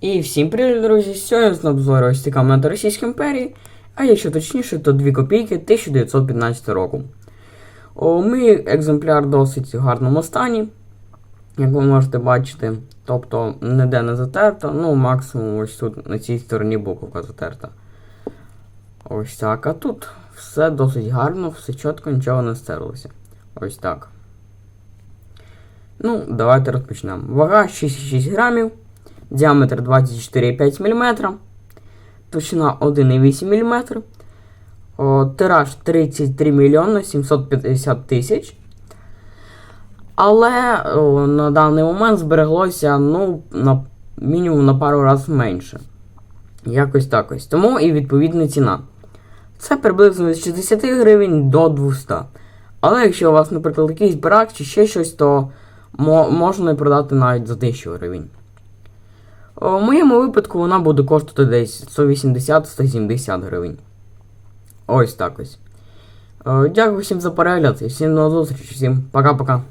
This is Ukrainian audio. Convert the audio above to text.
І всім привіт, друзі! Сьогодні на обзорі ось така монета Російської імперії, а якщо точніше, то 2 копійки 1915 року. О, мій екземпляр досить в гарному стані, як ви можете бачити. Тобто ніде не затерто, ну максимум ось тут на цій стороні буковка затерта. Ось так. А тут все досить гарно, все чітко, нічого не стерлося. Ось так. Ну, давайте розпочнемо. Вага 6,6 грамів, діаметр 24,5 мм, товщина 1,8 мм, тираж 33 мільйони 750 тисяч. Але о, на даний момент збереглося ну, на мінімум на пару разів менше. Якось так ось. Тому і відповідна ціна. Це приблизно від 60 гривень до 200. Але якщо у вас, наприклад, якийсь брак чи ще щось, то мо- можна і продати навіть за 1000 гривень. У моєму випадку вона буде коштувати десь 180-170 гривень. Ось так ось. Е, Дякую всім за перегляд і всім до зустрічі. Всім пока-пока.